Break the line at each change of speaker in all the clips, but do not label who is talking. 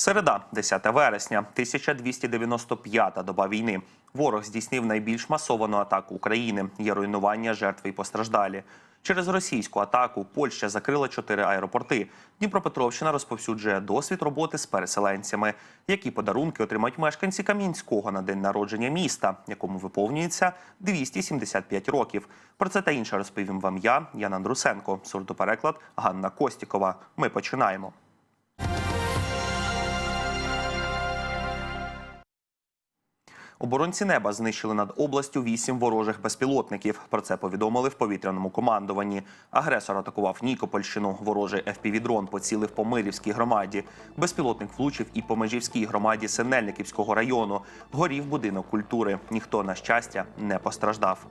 Середа, 10 вересня, 1295-та доба війни. Ворог здійснив найбільш масовану атаку України. Є руйнування, жертви і постраждалі. Через російську атаку Польща закрила чотири аеропорти. Дніпропетровщина розповсюджує досвід роботи з переселенцями. Які подарунки отримають мешканці Кам'янського на день народження міста, якому виповнюється 275 років. Про це та інше розповім вам я, Яна Андрусенко, сурдопереклад Ганна Костікова. Ми починаємо. Оборонці неба знищили над областю вісім ворожих безпілотників. Про це повідомили в повітряному командуванні. Агресор атакував Нікопольщину. Ворожий FPV-дрон поцілив по Мирівській громаді. Безпілотник влучив і по Межівській громаді Синельниківського району. Горів будинок культури. Ніхто, на щастя, не постраждав.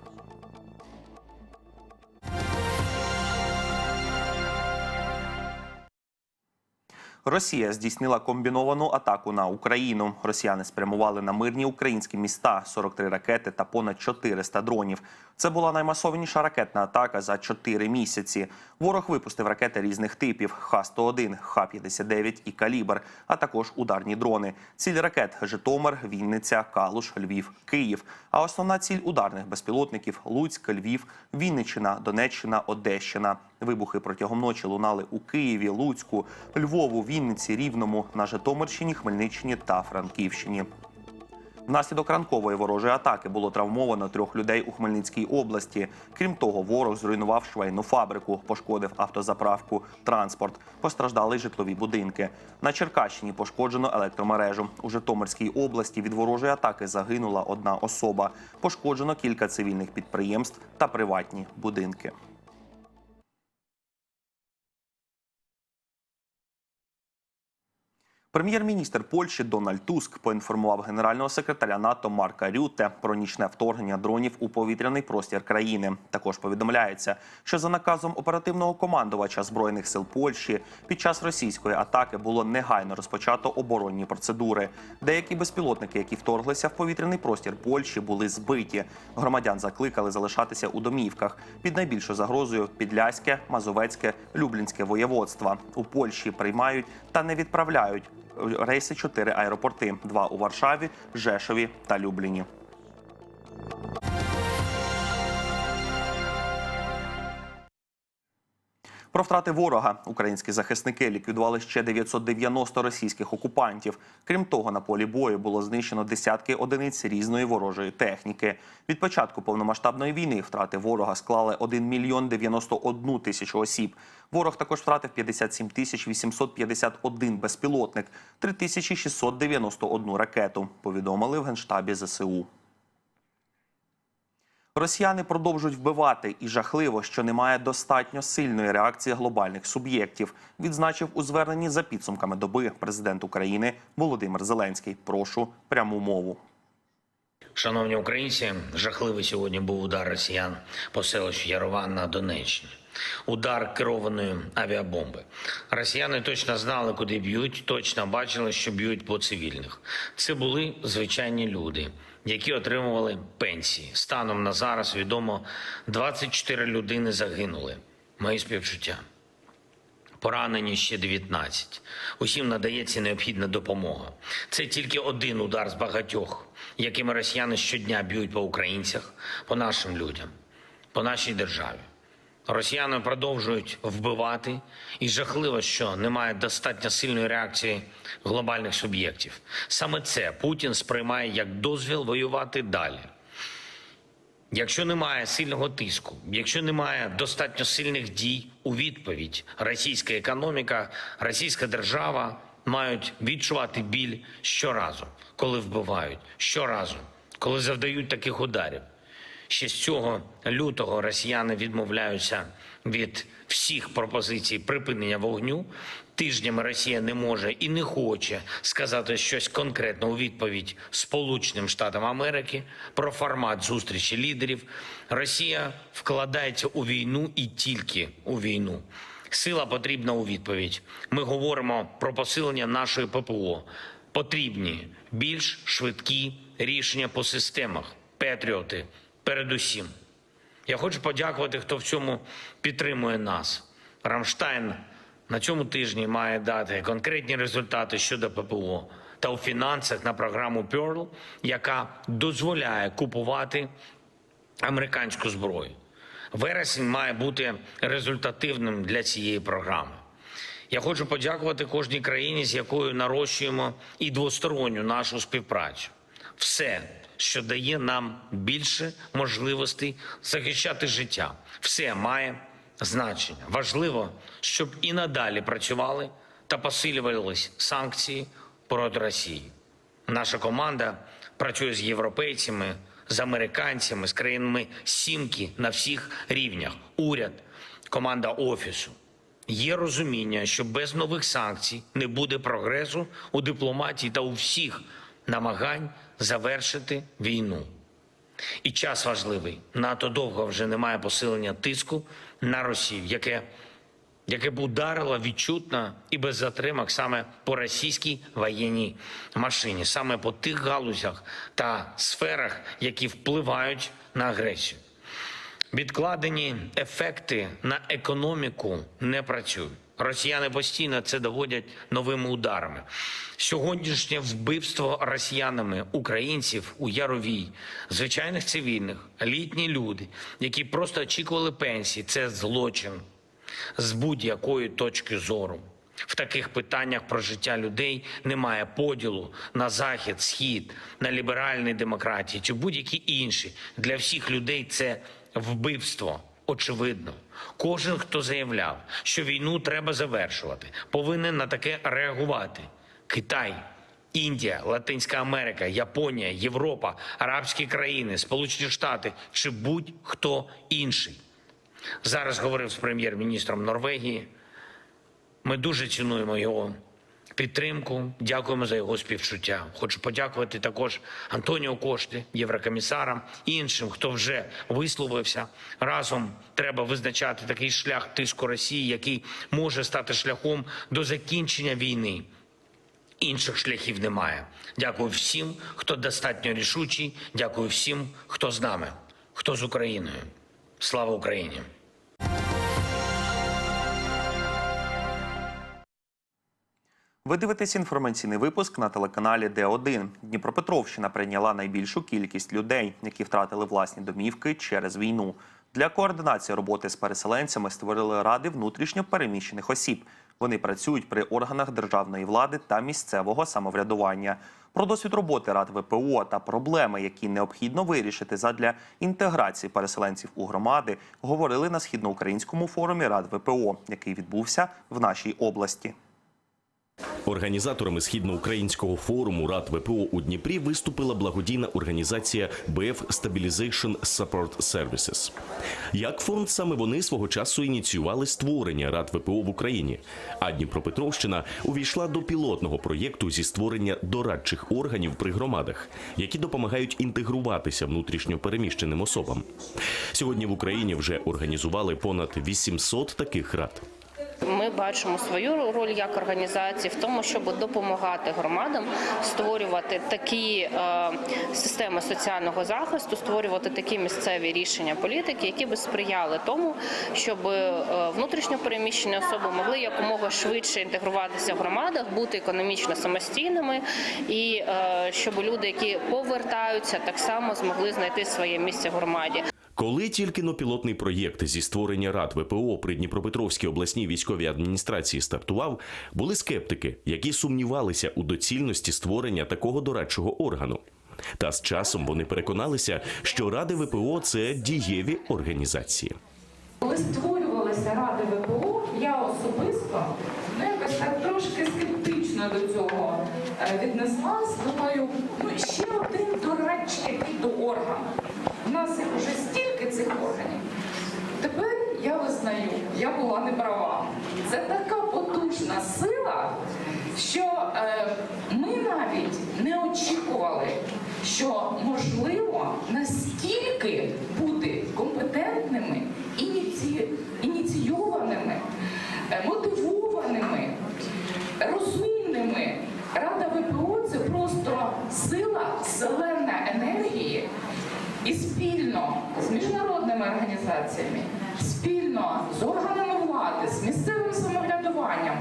Росія здійснила комбіновану атаку на Україну. Росіяни спрямували на мирні українські міста 43 ракети та понад 400 дронів. Це була наймасовніша ракетна атака за 4 місяці. Ворог випустив ракети різних типів: Х-101, Х-59 і Калібр, а також ударні дрони. Ціль ракет Житомир, Вінниця, Калуш, Львів, Київ. А основна ціль ударних безпілотників Луцьк, Львів, Вінниччина, Донеччина, Одещина. Вибухи протягом ночі лунали у Києві, Луцьку, Львову, Вінниці, Рівному, на Житомирщині, Хмельниччині та Франківщині. Внаслідок ранкової ворожої атаки було травмовано трьох людей у Хмельницькій області. Крім того, ворог зруйнував швейну фабрику, пошкодив автозаправку, транспорт, постраждали житлові будинки. На Черкащині пошкоджено електромережу. У Житомирській області від ворожої атаки загинула одна особа. Пошкоджено кілька цивільних підприємств та приватні будинки. Прем'єр-міністр Польщі Дональд Туск поінформував генерального секретаря НАТО Марка Рюте про нічне вторгнення дронів у повітряний простір країни. Також повідомляється, що за наказом оперативного командувача збройних сил Польщі під час російської атаки було негайно розпочато оборонні процедури. Деякі безпілотники, які вторглися в повітряний простір Польщі, були збиті. Громадян закликали залишатися у домівках. Під найбільшою загрозою Підляське, Мазовецьке, Люблінське воєводства у Польщі приймають та не відправляють рейси чотири аеропорти: два у Варшаві, Жешові та Любліні. Про втрати ворога українські захисники ліквідували ще 990 російських окупантів. Крім того, на полі бою було знищено десятки одиниць різної ворожої техніки. Від початку повномасштабної війни втрати ворога склали 1 мільйон 91 тисячу осіб. Ворог також втратив 57 тисяч 851 безпілотник, 3691 ракету. Повідомили в генштабі ЗСУ. Росіяни продовжують вбивати, і жахливо, що немає достатньо сильної реакції глобальних суб'єктів. Відзначив у зверненні за підсумками доби президент України Володимир Зеленський. Прошу пряму мову.
Шановні українці, жахливий сьогодні був удар росіян по селищу Ярован на Донеччині. Удар керованої авіабомби. Росіяни точно знали, куди б'ють, точно бачили, що б'ють по цивільних. Це були звичайні люди, які отримували пенсії. Станом на зараз відомо 24 людини загинули. Мої співчуття. Поранені ще 19. Усім надається необхідна допомога. Це тільки один удар з багатьох, якими росіяни щодня б'ють по українцях, по нашим людям, по нашій державі. Росіяни продовжують вбивати, і жахливо, що немає достатньо сильної реакції глобальних суб'єктів. Саме це Путін сприймає як дозвіл воювати далі. Якщо немає сильного тиску, якщо немає достатньо сильних дій у відповідь, російська економіка, російська держава мають відчувати біль щоразу, коли вбивають, щоразу, коли завдають таких ударів. Ще з цього лютого росіяни відмовляються від всіх пропозицій припинення вогню. Тижнями Росія не може і не хоче сказати щось конкретне у відповідь Сполученим Штатам Америки про формат зустрічі лідерів. Росія вкладається у війну і тільки у війну. Сила потрібна у відповідь. Ми говоримо про посилення нашої ППО. Потрібні більш швидкі рішення по системах, патріоти передусім. Я хочу подякувати, хто в цьому підтримує нас. Рамштайн на цьому тижні має дати конкретні результати щодо ППО та у фінансах на програму Pearl, яка дозволяє купувати американську зброю. Вересень має бути результативним для цієї програми. Я хочу подякувати кожній країні, з якою нарощуємо і двосторонню нашу співпрацю. Все, що дає нам більше можливостей захищати життя, все має значення. Важливо, щоб і надалі працювали та посилювались санкції проти Росії. Наша команда працює з європейцями, з американцями, з країнами сімки на всіх рівнях. Уряд, команда офісу. Є розуміння, що без нових санкцій не буде прогресу у дипломатії та у всіх намагань завершити війну. І час важливий. НАТО довго вже немає посилення тиску на Росію, яке, яке б ударило відчутно і без затримок саме по російській воєнній машині, саме по тих галузях та сферах, які впливають на агресію. Відкладені ефекти на економіку не працюють. Росіяни постійно це доводять новими ударами. Сьогоднішнє вбивство росіянами українців у Яровій, звичайних цивільних, літні люди, які просто очікували пенсії, це злочин з будь-якої точки зору. В таких питаннях про життя людей немає поділу на захід, схід, на ліберальні демократії чи будь-які інші. Для всіх людей це вбивство. Очевидно, кожен, хто заявляв, що війну треба завершувати, повинен на таке реагувати. Китай, Індія, Латинська Америка, Японія, Європа, Арабські країни, Сполучені Штати чи будь-хто інший. Зараз говорив з прем'єр-міністром Норвегії. Ми дуже цінуємо його підтримку. Дякуємо за його співчуття. Хочу подякувати також Антоніо Кошти, єврокомісарам іншим, хто вже висловився. Разом треба визначати такий шлях тиску Росії, який може стати шляхом до закінчення війни. Інших шляхів немає. Дякую всім, хто достатньо рішучий. Дякую всім, хто з нами, хто з Україною. Слава Україні!
Ви дивитесь інформаційний випуск на телеканалі Д1. Дніпропетровщина прийняла найбільшу кількість людей, які втратили власні домівки через війну. Для координації роботи з переселенцями створили ради внутрішньо переміщених осіб. Вони працюють при органах державної влади та місцевого самоврядування. Про досвід роботи рад ВПО та проблеми, які необхідно вирішити задля інтеграції переселенців у громади, говорили на східноукраїнському форумі рад ВПО, який відбувся в нашій області.
Організаторами східноукраїнського форуму Рад ВПО у Дніпрі виступила благодійна організація BF Stabilization Support Services. Як фонд саме вони свого часу ініціювали створення Рад ВПО в Україні. А Дніпропетровщина увійшла до пілотного проєкту зі створення дорадчих органів при громадах, які допомагають інтегруватися внутрішньо переміщеним особам. Сьогодні в Україні вже організували понад 800 таких рад.
Ми бачимо свою роль як організації в тому, щоб допомагати громадам створювати такі е, системи соціального захисту, створювати такі місцеві рішення політики, які би сприяли тому, щоб е, внутрішньо переміщені особи могли якомога швидше інтегруватися в громадах, бути економічно самостійними, і е, щоб люди, які повертаються, так само змогли знайти своє місце в громаді.
Коли тільки но пілотний проєкт зі створення рад ВПО при Дніпропетровській обласній військовій адміністрації стартував, були скептики, які сумнівалися у доцільності створення такого дорадчого органу. Та з часом вони переконалися, що ради ВПО це дієві організації.
Коли створювалися ради ВПО, я особисто ну, якось так трошки скептично до цього е, віднеслась. Думаю, ну ще один дорадчий орган. У нас їх уже стільки цих органів. Тепер я визнаю, я була не права. Це така потужна сила, що е, ми навіть не очікували, що можливо настільки бути компетентними, ініці... ініційованими, е, мотивованими, розумними. Рада ВПО це просто сила, селена енергії. І спільно з міжнародними організаціями, спільно з органами влади, з місцевим самоврядуванням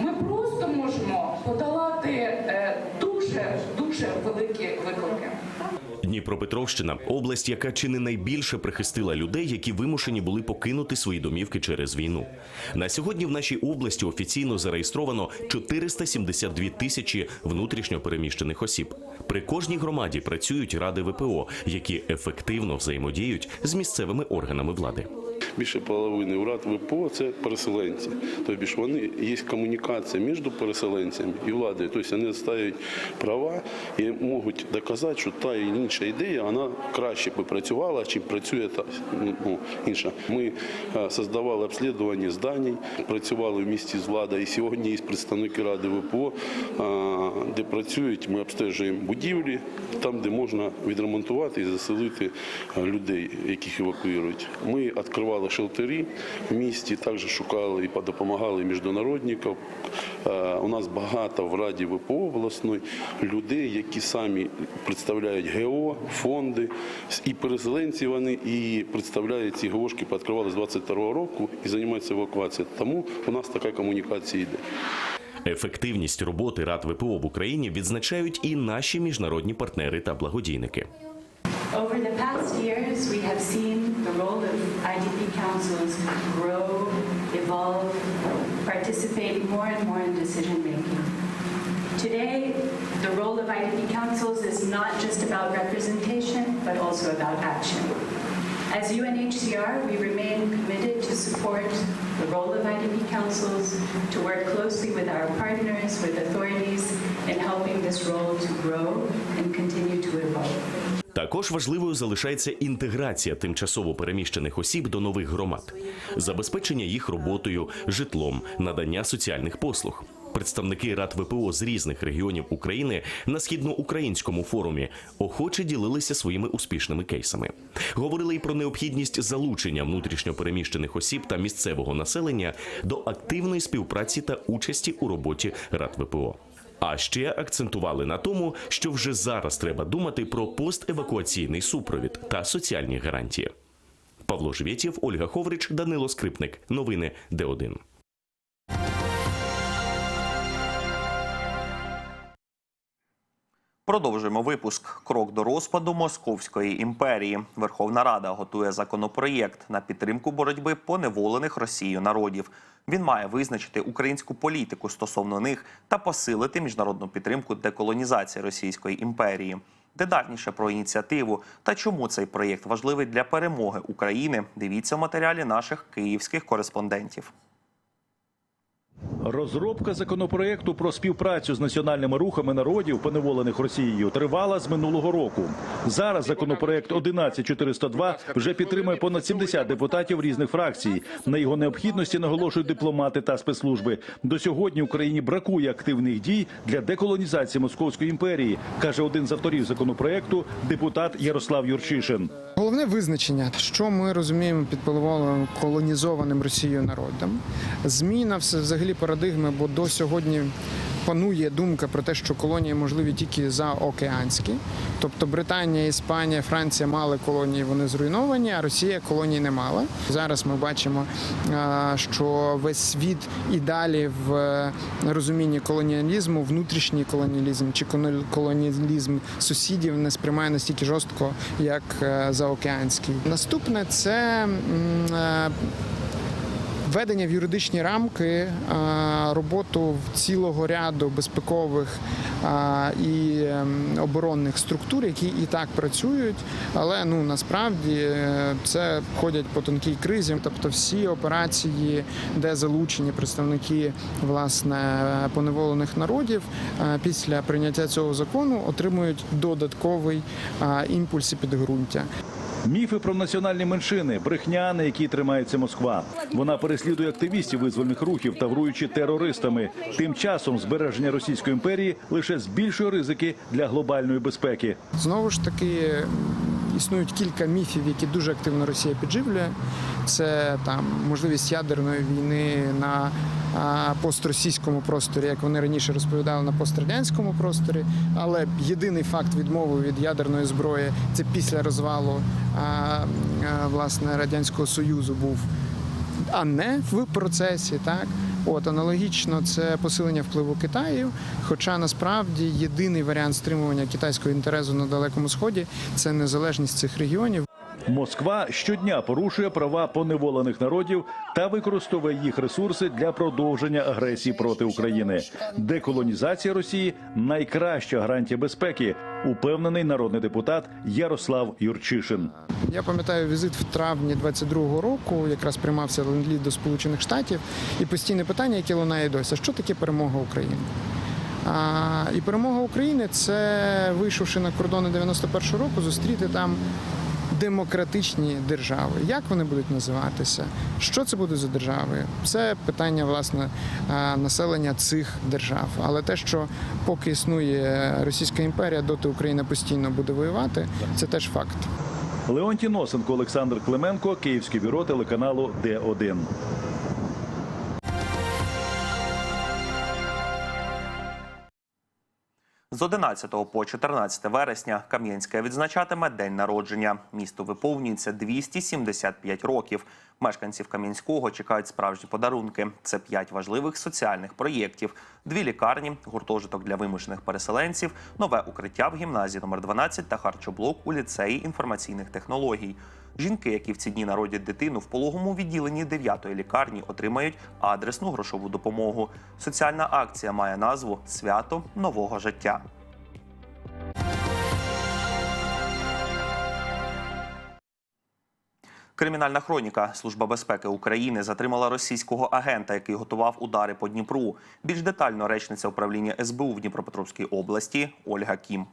ми просто можемо подолати е, дуже дуже великі виклики.
Дніпропетровщина область, яка чи не найбільше прихистила людей, які вимушені були покинути свої домівки через війну. На сьогодні в нашій області офіційно зареєстровано 472 тисячі внутрішньо переміщених осіб. При кожній громаді працюють ради ВПО, які ефективно взаємодіють з місцевими органами влади.
Більше половини уряд ВПО це переселенці. Тобто вони є комунікація між переселенцями і владою. Тобто вони ставлять права і можуть доказати, що та і інша ідея вона краще би працювала, чим працює та ну, інша. Ми е, создавали обслідування зданій, працювали в місті з владою. І сьогодні є представники ради ВПО, е, де працюють. Ми обстежуємо будівлі, там, де можна відремонтувати і заселити е, людей, яких евакуюють. Ми відкривали шелтери в місті, також шукали і допомагали міжнародників. Е, У нас багато в Раді ВПО обласної людей, які самі представляють ГО, фонди, і переселенці вони, і представляють ці ГОшки, відкривали з 22 року і займаються евакуацією. Тому у нас така комунікація йде.
Ефективність роботи рад ВПО в Україні відзначають і наші міжнародні партнери та благодійники.
Over the past years, we have seen the role of councils grow, evolve, participate more and more in decision making. Today, the role of IDP councils is not just about representation, but also about action. As UNHCR, we remain committed to support the role of IDP councils, to work closely with our partners, with authorities in helping this role to grow and continue to evolve.
Також важливою залишається інтеграція тимчасово переміщених осіб до нових громад, забезпечення їх роботою, житлом, надання соціальних послуг. Представники рад ВПО з різних регіонів України на східноукраїнському форумі охоче ділилися своїми успішними кейсами. Говорили й про необхідність залучення внутрішньо переміщених осіб та місцевого населення до активної співпраці та участі у роботі рад ВПО. А ще акцентували на тому, що вже зараз треба думати про постевакуаційний супровід та соціальні гарантії. Павло Жвєтєв, Ольга Ховрич, Данило Скрипник. Новини Д1.
Продовжуємо випуск. Крок до розпаду Московської імперії. Верховна Рада готує законопроєкт на підтримку боротьби поневолених Росією народів. Він має визначити українську політику стосовно них та посилити міжнародну підтримку деколонізації Російської імперії. Детальніше про ініціативу та чому цей проєкт важливий для перемоги України. Дивіться в матеріалі наших київських кореспондентів.
Розробка законопроекту про співпрацю з національними рухами народів, поневолених Росією, тривала з минулого року. Зараз законопроект 11402 вже підтримує понад 70 депутатів різних фракцій. На його необхідності наголошують дипломати та спецслужби. До сьогодні Україні бракує активних дій для деколонізації Московської імперії, каже один з авторів законопроекту, депутат Ярослав Юрчишин.
Головне визначення, що ми розуміємо під колонізованим Росією народом. Зміна все взагалі парадигми, бо до сьогодні панує думка про те, що колонії можливі тільки заокеанські. Тобто Британія, Іспанія, Франція мали колонії, вони зруйновані, а Росія колоній не мала. Зараз ми бачимо, е, що весь світ і далі в розумінні колоніалізму, внутрішній колоніалізм чи колоніалізм сусідів не сприймає настільки жорстко, як е, заокеанський. Наступне це е, введення в юридичні рамки, роботу цілого ряду безпекових і ем, оборонних структур, які і так працюють, але ну насправді е, це ходять по тонкій кризі. Тобто всі операції, де залучені представники власне поневолених народів, е, після прийняття цього закону отримують додатковий імпульс і підґрунтя.
Міфи про національні меншини, брехня, на якій тримається Москва. Вона переслідує активістів визвольних рухів, тавруючи терористами. Тим часом збереження Російської імперії лише збільшує ризики для глобальної безпеки.
Знову ж таки, існують кілька міфів, які дуже активно Росія підживлює. Це там можливість ядерної війни на постросійському просторі, як вони раніше розповідали на пострадянському просторі. Але єдиний факт відмови від ядерної зброї це після розвалу власне радянського союзу був а не в процесі, так От аналогічно це посилення впливу Китаю. Хоча насправді єдиний варіант стримування китайського інтересу на далекому сході це незалежність цих регіонів.
Москва щодня порушує права поневолених народів та використовує їх ресурси для продовження агресії проти України. Деколонізація Росії найкраща гарантія безпеки, упевнений народний депутат Ярослав Юрчишин.
Я пам'ятаю візит в травні 22-го року, якраз приймався ленд-ліз до Сполучених Штатів, і постійне питання, яке лунає досі, що таке перемога України? А, і перемога України це вийшовши на кордони 91-го року, зустріти там демократичні держави. Як вони будуть називатися? Що це буде за держави? Це питання власне населення цих держав. Але те, що поки існує Російська імперія, доти Україна постійно буде воювати, це теж факт.
Леонтій Носенко, Олександр Клименко, Київське бюро телеканалу Д1.
З 11 по 14 вересня Кам'янське відзначатиме день народження. Місто виповнюється 275 років. Мешканців Кам'янського чекають справжні подарунки. Це п'ять важливих соціальних проєктів: дві лікарні, гуртожиток для вимушених переселенців, нове укриття в гімназії номер 12 та харчоблок у ліцеї інформаційних технологій. Жінки, які в ці дні народять дитину в пологому відділенні 9-ї лікарні, отримають адресну грошову допомогу. Соціальна акція має назву Свято нового життя. Кримінальна хроніка Служба безпеки України затримала російського агента, який готував удари по Дніпру. Більш детально речниця управління СБУ в Дніпропетровській області Ольга Кім.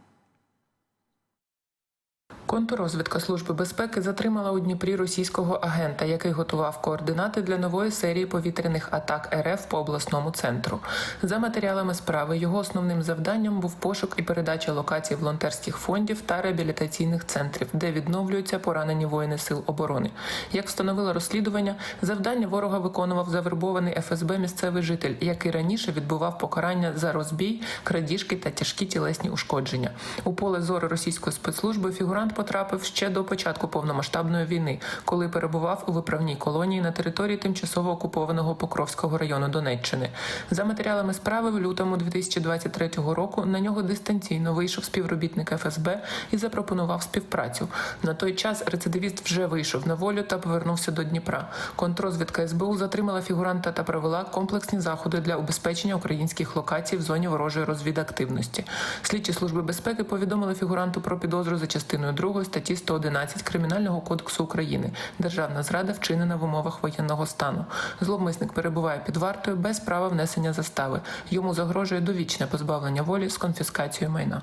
Контррозвідка Служби безпеки затримала у Дніпрі російського агента, який готував координати для нової серії повітряних атак РФ по обласному центру. За матеріалами справи його основним завданням був пошук і передача локацій волонтерських фондів та реабілітаційних центрів, де відновлюються поранені воїни сил оборони. Як встановило розслідування, завдання ворога виконував завербований ФСБ місцевий житель, який раніше відбував покарання за розбій, крадіжки та тяжкі тілесні ушкодження. У поле зору російської спецслужби фігурант потрапив ще до початку повномасштабної війни, коли перебував у виправній колонії на території тимчасово окупованого Покровського району Донеччини. За матеріалами справи в лютому 2023 року на нього дистанційно вийшов співробітник ФСБ і запропонував співпрацю. На той час рецидивіст вже вийшов на волю та повернувся до Дніпра. Контрозвідка СБУ затримала фігуранта та провела комплексні заходи для убезпечення українських локацій в зоні ворожої розвідактивності. Слідчі служби безпеки повідомили фігуранту про підозру за частиною 2 статті 111 Кримінального кодексу України. Державна зрада вчинена в умовах воєнного стану. Зловмисник перебуває під вартою без права внесення застави. Йому загрожує довічне позбавлення волі з конфіскацією майна.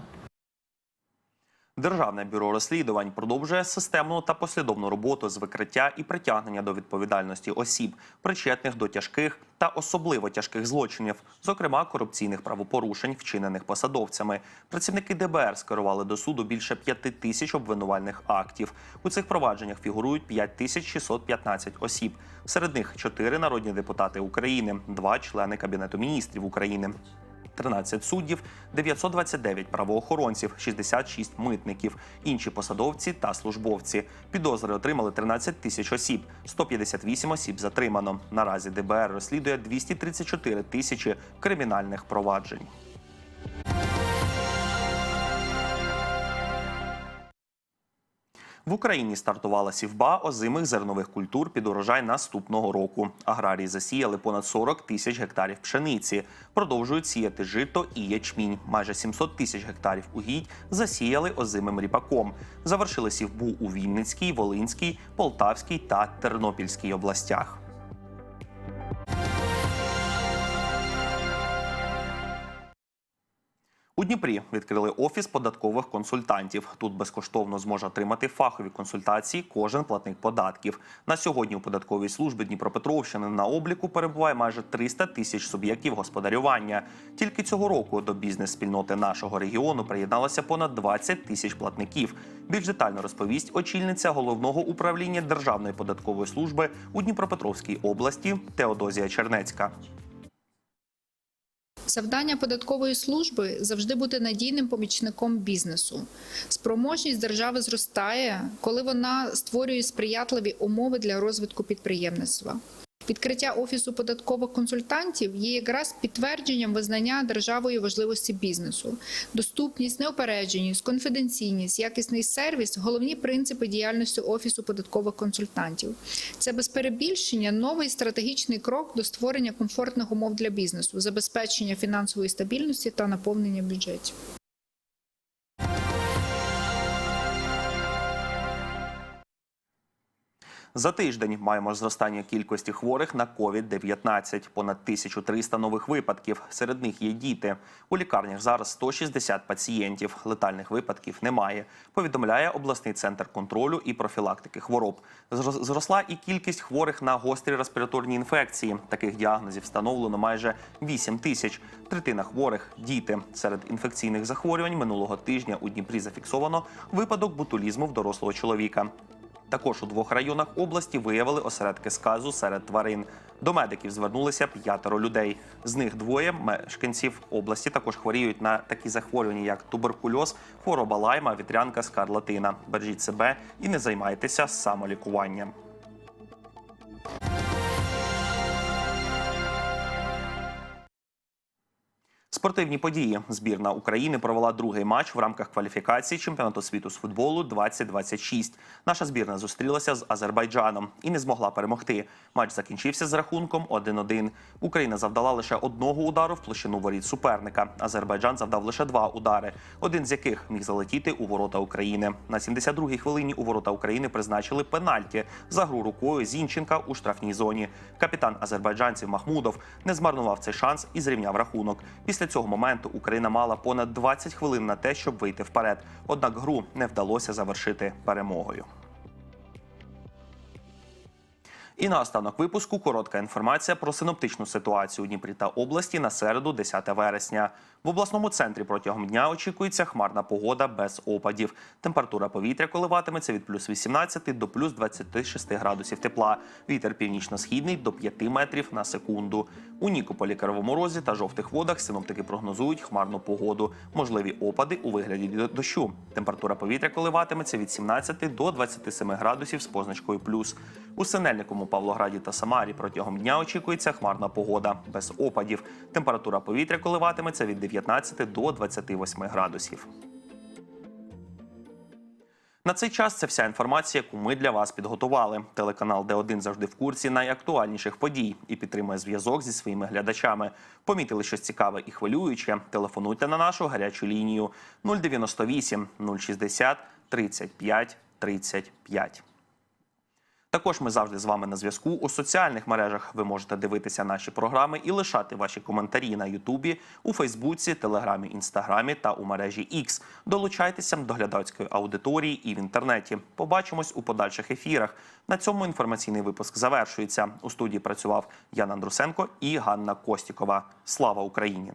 Державне бюро розслідувань продовжує системну та послідовну роботу з викриття і притягнення до відповідальності осіб, причетних до тяжких та особливо тяжких злочинів, зокрема корупційних правопорушень, вчинених посадовцями. Працівники ДБР скерували до суду більше п'яти тисяч обвинувальних актів. У цих провадженнях фігурують 5615 осіб. Серед них чотири народні депутати України, два члени кабінету міністрів України. 13 суддів, 929 правоохоронців, 66 митників, інші посадовці та службовці. Підозри отримали 13 тисяч осіб, 158 осіб затримано. Наразі ДБР розслідує 234 тисячі кримінальних проваджень. В Україні стартувала сівба озимих зернових культур під урожай наступного року. Аграрії засіяли понад 40 тисяч гектарів пшениці. Продовжують сіяти жито і ячмінь. Майже 700 тисяч гектарів угідь засіяли озимим ріпаком. Завершили сівбу у Вінницькій, Волинській, Полтавській та Тернопільській областях. У Дніпрі відкрили офіс податкових консультантів. Тут безкоштовно зможе отримати фахові консультації кожен платник податків. На сьогодні у податковій службі Дніпропетровщини на обліку перебуває майже 300 тисяч суб'єктів господарювання. Тільки цього року до бізнес-спільноти нашого регіону приєдналося понад 20 тисяч платників. Більш детально розповість очільниця головного управління Державної податкової служби у Дніпропетровській області Теодозія Чернецька.
Завдання податкової служби завжди бути надійним помічником бізнесу. Спроможність держави зростає, коли вона створює сприятливі умови для розвитку підприємництва. Відкриття офісу податкових консультантів є якраз підтвердженням визнання державою важливості бізнесу. Доступність, неопередженість, конфіденційність, якісний сервіс головні принципи діяльності офісу податкових консультантів. Це без перебільшення новий стратегічний крок до створення комфортних умов для бізнесу, забезпечення фінансової стабільності та наповнення бюджетів.
За тиждень маємо зростання кількості хворих на COVID-19. Понад 1300 нових випадків. Серед них є діти. У лікарнях зараз 160 пацієнтів. Летальних випадків немає. Повідомляє обласний центр контролю і профілактики хвороб. Зросла і кількість хворих на гострі респіраторні інфекції. Таких діагнозів встановлено майже 8 тисяч. Третина хворих діти. Серед інфекційних захворювань минулого тижня у Дніпрі зафіксовано випадок ботулізму в дорослого чоловіка. Також у двох районах області виявили осередки сказу серед тварин. До медиків звернулися п'ятеро людей. З них двоє мешканців області також хворіють на такі захворювання, як туберкульоз, хвороба лайма, вітрянка, скарлатина. Бережіть себе і не займайтеся самолікуванням. Спортивні події. Збірна України провела другий матч в рамках кваліфікації чемпіонату світу з футболу 2026. Наша збірна зустрілася з Азербайджаном і не змогла перемогти. Матч закінчився з рахунком 1-1. Україна завдала лише одного удару в площину воріт суперника. Азербайджан завдав лише два удари, один з яких міг залетіти у ворота України. На 72-й хвилині у ворота України призначили пенальті за гру рукою Зінченка у штрафній зоні. Капітан азербайджанців Махмудов не змарнував цей шанс і зрівняв рахунок. Після цього моменту Україна мала понад 20 хвилин на те, щоб вийти вперед. Однак гру не вдалося завершити перемогою. І на останок випуску коротка інформація про синоптичну ситуацію у Дніпрі та області на середу, 10 вересня. В обласному центрі протягом дня очікується хмарна погода без опадів. Температура повітря коливатиметься від плюс 18 до плюс 26 градусів тепла. Вітер північно-східний до 5 метрів на секунду. У Нікополі, Кривому Розі та жовтих водах синоптики прогнозують хмарну погоду. Можливі опади у вигляді дощу. Температура повітря коливатиметься від 17 до 27 градусів з позначкою плюс. У Синельникому, Павлограді та Самарі протягом дня очікується хмарна погода без опадів. Температура повітря коливатиметься від 19 до 28 градусів. На цей час це вся інформація, яку ми для вас підготували. Телеканал Д1 завжди в курсі найактуальніших подій і підтримує зв'язок зі своїми глядачами. Помітили щось цікаве і хвилююче? Телефонуйте на нашу гарячу лінію 098 060 35 35. Також ми завжди з вами на зв'язку у соціальних мережах. Ви можете дивитися наші програми і лишати ваші коментарі на Ютубі, у Фейсбуці, Телеграмі, Інстаграмі та у мережі X. Долучайтеся до глядацької аудиторії і в інтернеті. Побачимось у подальших ефірах. На цьому інформаційний випуск завершується. У студії працював Ян Андрусенко і Ганна Костікова. Слава Україні!